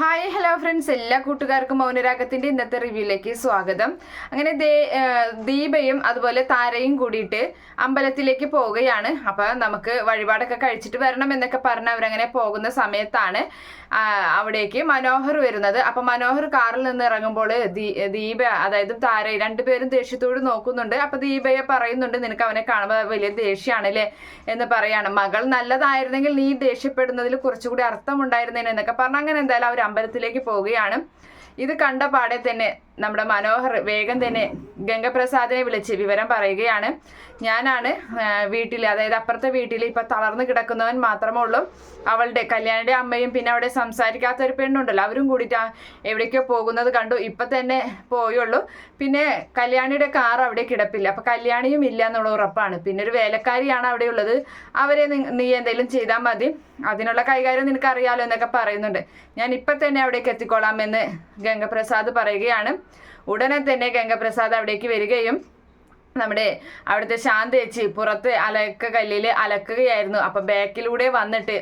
Hi hello friends എല്ലാ കൂട്ടുകാർക്കും മൗനരാഗത്തിന്റെ ഇന്നത്തെ റിവ്യൂയിലേക്ക് സ്വാഗതം. അങ്ങനെ ദീപയും അതുപോലെ താരയും കൂടിയിട്ട് അമ്പലത്തിലേക്ക് പോവുകയാണ്. അപ്പൊ നമുക്ക് വഴിപാടൊക്കെ കഴിച്ചിട്ട് വരണം എന്നൊക്കെ പറഞ്ഞ് അവരങ്ങനെ പോകുന്ന സമയത്താണ് അവിടേക്ക് മനോഹർ വരുന്നത്. അപ്പൊ മനോഹർ കാറിൽ നിന്ന് ഇറങ്ങുമ്പോൾ ദീപ അതായത് താര രണ്ടുപേരും ദേഷ്യത്തോട് നോക്കുന്നുണ്ട്. അപ്പൊ ദീപയെ പറയുന്നുണ്ട് നിനക്ക് അവനെ കാണുമ്പോൾ വലിയ ദേഷ്യമാണല്ലേ? എന്ന് പറയാണ്. മകൾ നല്ലതായിരുന്നെങ്കിൽ നീ ദേഷ്യപ്പെടുന്നതിൽ കുറച്ചുകൂടി അർത്ഥമുണ്ടായിരുന്നേനെ എന്നൊക്കെ പറഞ്ഞ്. അങ്ങനെ എന്തായാലും അവർ അമ്പലത്തിലേക്ക് പോവുകയാണ്. ഇത് കണ്ട പാടെ തന്നെ നമ്മുടെ മനോഹർ വേഗം തന്നെ ഗംഗപ്രസാദിനെ വിളിച്ച് വിവരം പറയുകയാണ്. ഞാനാണ് വീട്ടിൽ അതായത് അപ്പുറത്തെ വീട്ടിൽ ഇപ്പൊ തളർന്നു കിടക്കുന്നവൻ മാത്രമേ ഉള്ളൂ. അവളുടെ കല്യാണിയുടെ അമ്മയും പിന്നെ അവിടെ സംസാരിക്കാത്ത ഒരു പെണ്ണുണ്ടല്ലോ. അവരും കൂടിയിട്ട് എവിടേക്കോ പോകുന്നത് കണ്ടു. ഇപ്പൊ തന്നെ പോയുള്ളൂ. പിന്നെ കല്യാണിയുടെ കാർ അവിടെ കിടപ്പില്ല. അപ്പൊ കല്യാണിയും ഇല്ല എന്നുള്ള ഉറപ്പാണ്. പിന്നെ ഒരു വേലക്കാരിയാണ് അവിടെ ഉള്ളത്. അവരെ നീ എന്തെങ്കിലും ചെയ്താൽ മതി. അതിനുള്ള കൈകാര്യം നിനക്ക് അറിയാലോ എന്നൊക്കെ പറയുന്നുണ്ട്. ഞാൻ ഇപ്പൊ തന്നെ അവിടേക്ക് എത്തിക്കോളാം എന്ന് ഗംഗപ്രസാദ് പറയുകയാണ്. ഉടനെ തന്നെ ഗംഗപ്രസാദ് അവിടേക്ക് വരികയും നമ്മുടെ അവിടുത്തെ ശാന്ത ചേച്ചി പുറത്ത് അലക്ക കല്ലിൽ അലക്കുകയായിരുന്നു. അപ്പൊ ബാക്കിലൂടെ വന്നിട്ട്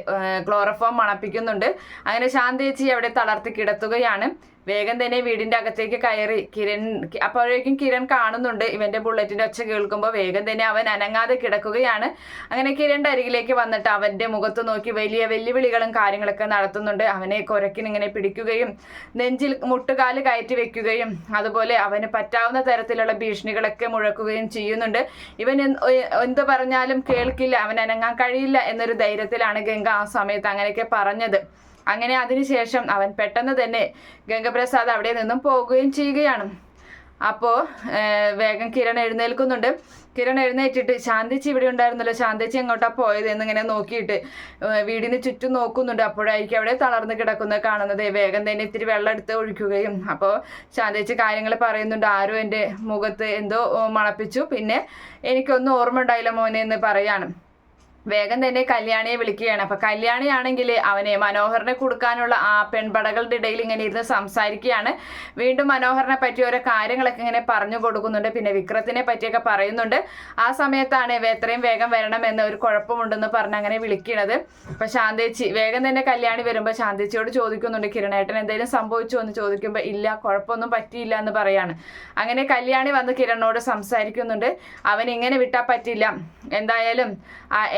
ക്ലോറോഫോം മണപ്പിക്കുന്നുണ്ട്. അങ്ങനെ ശാന്ത ചേച്ചി അവിടെ തളർത്തി കിടത്തുകയാണ്. വേഗം തന്നെ വീടിന്റെ അകത്തേക്ക് കയറി. കിരൺ അപ്പോഴേക്കും കിരൺ കാണുന്നുണ്ട്. ഇവന്റെ ബുള്ളറ്റിന്റെ ഒച്ച കേൾക്കുമ്പോൾ വേഗം തന്നെ അവൻ അനങ്ങാതെ കിടക്കുകയാണ്. അങ്ങനെ കിരണിന്റെ അരികിലേക്ക് വന്നിട്ട് അവന്റെ മുഖത്ത് നോക്കി വലിയ വെല്ലുവിളികളും കാര്യങ്ങളൊക്കെ നടത്തുന്നുണ്ട്. അവനെ കുരക്കിനിങ്ങനെ പിടിക്കുകയും നെഞ്ചിൽ മുട്ടുകാൽ കയറ്റി വെക്കുകയും അതുപോലെ അവന് പറ്റാവുന്ന തരത്തിലുള്ള ഭീഷണികളൊക്കെ മുഴക്കുകയും ചെയ്യുന്നുണ്ട്. ഇവൻ എന്ത് പറഞ്ഞാലും കേൾക്കില്ല. അവൻ അനങ്ങാൻ കഴിയില്ല എന്നൊരു ധൈര്യത്തിലാണ് ഗംഗ ആ സമയത്ത് അങ്ങനെയൊക്കെ പറഞ്ഞത്. അങ്ങനെ അതിനുശേഷം അവൻ പെട്ടെന്ന് തന്നെ ഗംഗപ്രസാദ് അവിടെ നിന്നും പോകുകയും ചെയ്യുകയാണ്. അപ്പോൾ വേഗം കിരൺ എഴുന്നേൽക്കുന്നുണ്ട്. കിരൺ എഴുന്നേറ്റിട്ട് ശാന്തിച്ചി ഇവിടെ ഉണ്ടായിരുന്നല്ലോ ശാന്തിച്ചി എങ്ങോട്ടാ പോയത്? എന്നിങ്ങനെ നോക്കിയിട്ട് വീടിന് ചുറ്റും നോക്കുന്നുണ്ട്. അപ്പോഴായിരിക്കും അവിടെ തളർന്ന് കിടക്കുന്നത് കാണുന്നത്. വേഗം തന്നെ ഇത്തിരി വെള്ളം എടുത്ത് ഒഴിക്കുകയും അപ്പോൾ ശാന്തിച്ചി കാര്യങ്ങൾ പറയുന്നുണ്ട്. ആരും എന്റെ മുഖത്ത് എന്തോ മണപ്പിച്ചു പിന്നെ എനിക്കൊന്നും ഓർമ്മ ഉണ്ടായില്ല മോനെ എന്ന് പറയാണ്. വേഗം തന്നെ കല്യാണിയെ വിളിക്കുകയാണ്. അപ്പൊ കല്യാണിയാണെങ്കിൽ അവനെ മനോഹറിനെ കൊടുക്കാനുള്ള ആ പെൺപടകളുടെ ഇടയിൽ ഇങ്ങനെ ഇരുന്ന് സംസാരിക്കുകയാണ്. വീണ്ടും മനോഹറിനെ പറ്റി ഓരോ കാര്യങ്ങളൊക്കെ ഇങ്ങനെ പറഞ്ഞു കൊടുക്കുന്നുണ്ട്. പിന്നെ വിക്രത്തിനെ പറ്റിയൊക്കെ പറയുന്നുണ്ട്. ആ സമയത്താണ് എത്രയും വേഗം വരണം വരണമെന്ന് ഒരു കുഴപ്പമുണ്ടെന്ന് പറഞ്ഞ് അങ്ങനെ വിളിക്കണത്. അപ്പൊ ശാന്തേച്ചി വേഗം തന്നെ കല്യാണി വരുമ്പോൾ ശാന്തേച്ചിയോട് ചോദിക്കുന്നുണ്ട് കിരണേട്ടൻ എന്തെങ്കിലും സംഭവിച്ചു? എന്ന് ചോദിക്കുമ്പോൾ ഇല്ല കുഴപ്പമൊന്നും പറ്റിയില്ല എന്ന് പറയാണ്. അങ്ങനെ കല്യാണി വന്ന് കിരണോട് സംസാരിക്കുന്നുണ്ട്. അവൻ ഇങ്ങനെ വിട്ടാൽ പറ്റില്ല. എന്തായാലും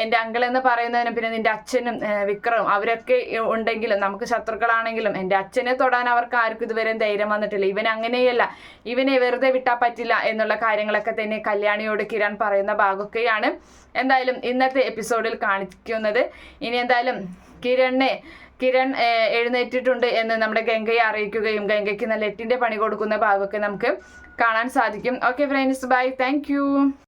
എന്റെ അങ്കിൾ എന്ന് പറയുന്നതിനും പിന്നെ നിന്റെ അച്ഛനും വിക്രവും അവരൊക്കെ ഉണ്ടെങ്കിലും നമുക്ക് ശത്രുക്കളാണെങ്കിലും എന്റെ അച്ഛനെ തൊടാൻ അവർക്ക് ആർക്കും ഇതുവരെ ധൈര്യം വന്നിട്ടില്ല. ഇവൻ അങ്ങനെയല്ല. ഇവനെ വെറുതെ വിട്ടാൽ പറ്റില്ല എന്നുള്ള കാര്യങ്ങളൊക്കെ തന്നെ കല്യാണിയോട് കിരൺ പറയുന്ന ഭാഗമൊക്കെയാണ് എന്തായാലും ഇന്നത്തെ എപ്പിസോഡിൽ കാണിക്കുന്നത്. ഇനി എന്തായാലും കിരണിനെ കിരൺ എഴുന്നേറ്റിട്ടുണ്ട് എന്ന് നമ്മുടെ ഗംഗയെ അറിയിക്കുകയും ഗംഗയ്ക്ക് നല്ല എട്ടിന്റെ പണി കൊടുക്കുന്ന ഭാഗമൊക്കെ നമുക്ക് കാണാൻ സാധിക്കും. Okay friends bye thank